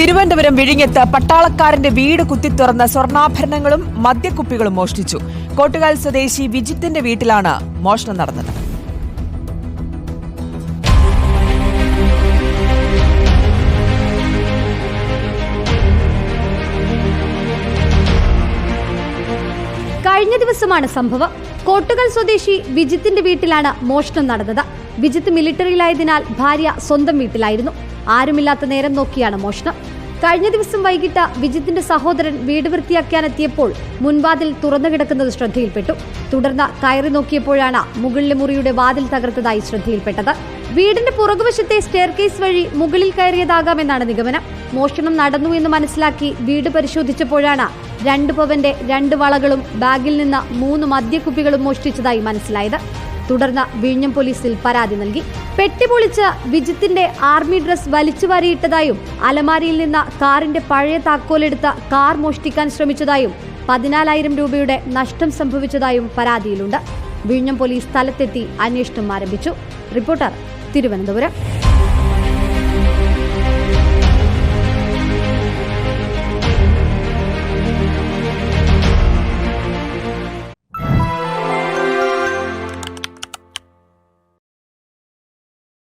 തിരുവനന്തപുരം വിഴിഞ്ഞത്ത് പട്ടാളക്കാരന്റെ വീട് കുത്തിത്തുറന്ന സ്വർണാഭരണങ്ങളും മദ്യക്കുപ്പികളും മോഷ്ടിച്ചു. കോട്ടുകാൽ സ്വദേശി വിജിത്തിന്റെ വീട്ടിലാണ് മോഷണം നടന്നത്. കഴിഞ്ഞ ദിവസമാണ് സംഭവം. കോട്ടുകൽ സ്വദേശി വിജിത്തിന്റെ വീട്ടിലാണ് മോഷണം നടന്നത്. വിജിത്ത് മിലിറ്ററിയിലായതിനാൽ ഭാര്യ സ്വന്തം വീട്ടിലായിരുന്നു. ആരുമില്ലാത്ത നേരം നോക്കിയാണ് മോഷണം. കഴിഞ്ഞ ദിവസം വൈകിട്ട് വിജിത്തിന്റെ സഹോദരൻ വീട് വൃത്തിയാക്കാനെത്തിയപ്പോൾ മുൻവാതിൽ തുറന്നു കിടക്കുന്നത് ശ്രദ്ധയിൽപ്പെട്ടു. തുടർന്ന് കയറി നോക്കിയപ്പോഴാണ് മുകളിലെ മുറിയുടെ വാതിൽ തകർത്തതായി ശ്രദ്ധയിൽപ്പെട്ടത്. വീടിന്റെ പുറകുവശത്തെ സ്റ്റെയർകേസ് വഴി മുകളിൽ കയറിയതാകാമെന്നാണ് നിഗമനം. മോഷണം നടന്നു എന്ന് മനസ്സിലാക്കി വീട് പരിശോധിച്ചപ്പോഴാണ് രണ്ട് പവന്റെ രണ്ട് വളകളും ബാഗിൽ നിന്ന് മൂന്ന് മദ്യക്കുപ്പികളും മോഷ്ടിച്ചതായി മനസ്സിലായത്. തുടർന്ന് വിഴിഞ്ഞം പോലീസിൽ പരാതി നൽകി. പെട്ടിപൊളിച്ച് വിജിത്തിന്റെ ആർമി ഡ്രസ് വലിച്ചു വാരിയിട്ടതായും അലമാരിയിൽ നിന്ന് കാറിന്റെ പഴയ താക്കോലെടുത്ത് കാർ മോഷ്ടിക്കാൻ ശ്രമിച്ചതായും പതിനാലായിരം രൂപയുടെ നഷ്ടം സംഭവിച്ചതായും പരാതിയിലുണ്ട്. വിഴിഞ്ഞം പോലീസ് സ്ഥലത്തെത്തി അന്വേഷണം ആരംഭിച്ചു. റിപ്പോർട്ടർ തിരുവനന്തപുരം.